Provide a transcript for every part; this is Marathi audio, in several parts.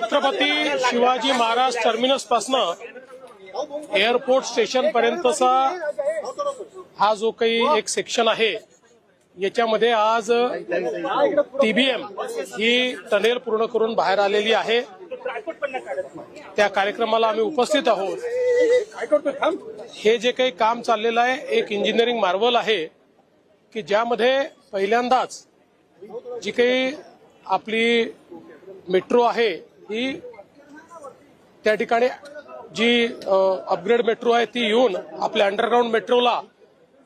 छत्रपती शिवाजी महाराज टर्मिनस पासनं एअरपोर्ट स्टेशन पर्यंतचा हा जो काही एक सेक्शन आहे याच्यामध्ये आज टीबीएम ही टनेल पूर्ण करून बाहेर आलेली आहे. त्या कार्यक्रमाला आम्ही उपस्थित आहोत. हे जे काही काम चाललेलं आहे एक इंजिनिअरिंग मार्वल आहे की ज्यामध्ये पहिल्यांदाच जी काही आपली मेट्रो आहे ही त्या ठिकाणी जी अपग्रेड मेट्रो आहे ती येऊन आपल्या अंडरग्राऊंड मेट्रोला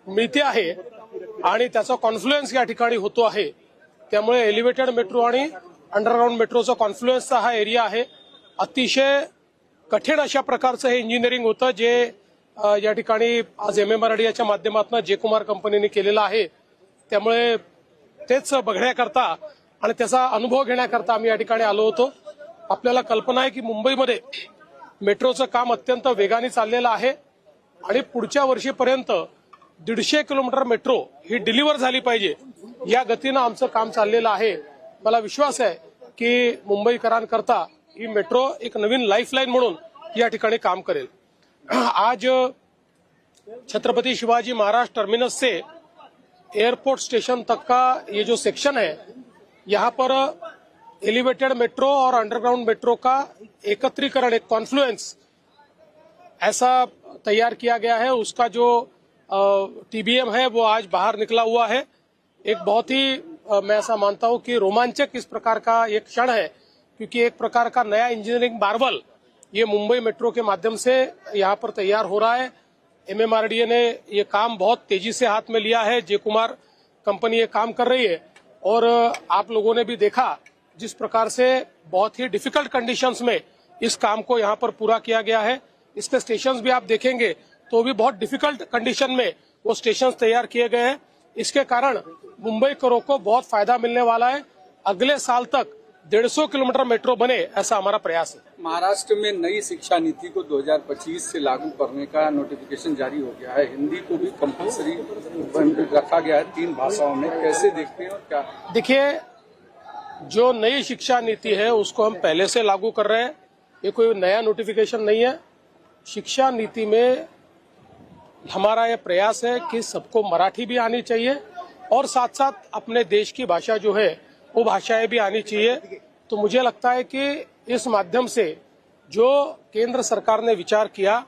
मिळते आहे आणि त्याचा कॉन्फ्लुएन्स या ठिकाणी होतो आहे. त्यामुळे एलिव्हेटेड मेट्रो आणि अंडरग्राऊंड मेट्रोचा कॉन्फ्लुएन्सचा हा एरिया आहे. अतिशय कठीण अशा प्रकारचं हे इंजिनिअरिंग होतं जे या ठिकाणी आज एम एम आर डी माध्यमातून जे कुमार कंपनीने केलेलं आहे. त्यामुळे तेच बघण्याकरता आणि त्याचा अनुभव घेण्याकरता आम्ही या ठिकाणी आलो होतो. आपल्याला कल्पना आहे की मुंबईमध्ये मेट्रोचं काम अत्यंत वेगाने चाललेलं आहे आणि पुढच्या वर्षीपर्यंत दीडशे किलोमीटर मेट्रो ही डिलिव्हर झाली पाहिजे या गतीनं आमचं काम चाललेलं आहे. मला विश्वास आहे की मुंबईकरांकरता ही मेट्रो एक नवीन लाईफलाईन म्हणून या ठिकाणी काम करेल. आज छत्रपति शिवाजी महाराज टर्मिनस से एयरपोर्ट स्टेशन तक का ये जो सेक्शन है यहाँ पर एलिवेटेड मेट्रो और अंडरग्राउंड मेट्रो का एकत्रीकरण एक कॉन्फ्लुएंस ऐसा तैयार किया गया है। उसका जो टीबीएम है वो आज बाहर निकला हुआ है। एक बहुत ही अ, मैं ऐसा मानता हूँ कि रोमांचक इस प्रकार का एक क्षण है क्योंकि एक प्रकार का नया इंजीनियरिंग मार्वल ये मुंबई मेट्रो के माध्यम से यहाँ पर तैयार हो रहा है। एमएमआरडीए ने ये काम बहुत तेज़ी से हाथ में लिया है। जे कुमार कंपनी ये काम कर रही है। और आप लोगों ने भी देखा जिस प्रकार से बहुत ही डिफ़िकल्ट कंडीशंस में इस काम को यहाँ पर पूरा किया गया है। इसके स्टेशन भी आप देखेंगे तो भी बहुत डिफ़िकल्ट कंडीशन में वो स्टेशन तैयार किए गए हैं। इसके कारण मुंबई करो को बहुत फ़ायदा मिलने वाला है। अगले साल तक 150 किलोमीटर मेट्रो बने ऐसा हमारा प्रयास है। महाराष्ट्र में नई शिक्षा नीति को 2025 से लागू करने का नोटिफिकेशन जारी हो गया है। हिंदी को भी कंपलसरी रखा गया है तीन भाषाओं में। कैसे देखते हैं और क्या? देखिए जो नई शिक्षा नीति है, उसको हम पहले से लागू कर रहे हैं। ये कोई नया नोटिफिकेशन नहीं है। शिक्षा नीति में हमारा यह प्रयास है कि सबको मराठी भी आनी चाहिए और साथ साथ अपने देश की भाषा जो है, वो भाषाएँ भी आनी चाहिए। तो मुझे लगता है कि इस माध्यम से जो केंद्र सरकार ने विचार किया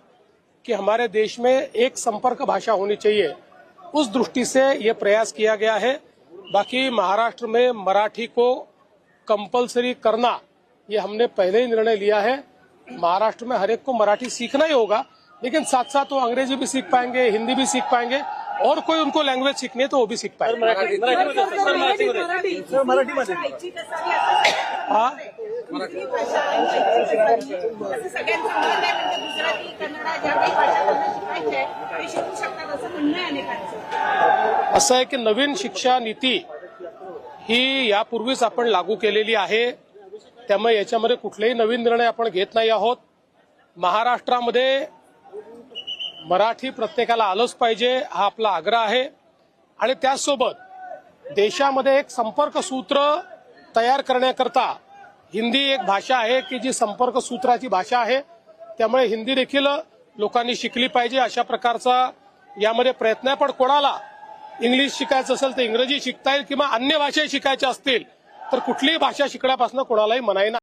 कि हमारे देश में एक संपर्क भाषा होनी चाहिए, उस दृष्टि से ये प्रयास किया गया है। बाकी महाराष्ट्र में मराठी को कंपलसरी करना ये हमने पहले ही निर्णय लिया है। महाराष्ट्र में हरेक को मराठी सीखना ही होगा लेकिन साथ साथ वो अंग्रेज़ी भी सीख पाएँगे हिंदी भी सीख पाएँगे और कोई उनको लैंग्वेज सीखनी है तो वो भी सीख पाएँगे। हाँ? सगळ्यांचं असं आहे की नवीन शिक्षा नीती ही यापूर्वीच आपण लागू केलेली आहे. त्यामुळे याच्यामध्ये कुठलेही नवीन निर्णय आपण घेत नाही आहोत. महाराष्ट्रामध्ये मराठी प्रत्येकाला आलंच पाहिजे हा आपला आग्रह आहे. आणि त्याचसोबत देशामध्ये एक संपर्क सूत्र तयार करण्याकरता हिंदी एक भाषा आहे की जी संपर्क सूत्राची भाषा आहे त्यामुळे हिंदी देखील लोकांनी शिकली पाहिजे अशा प्रकारचा यामध्ये प्रयत्न आहे. पण कोणाला इंग्लिश शिकायचं असेल तर इंग्रजी शिकता येईल किंवा अन्य भाषा शिकायच्या असतील तर कुठलीही भाषा शिकण्यापासून कोणालाही मनाई नाही.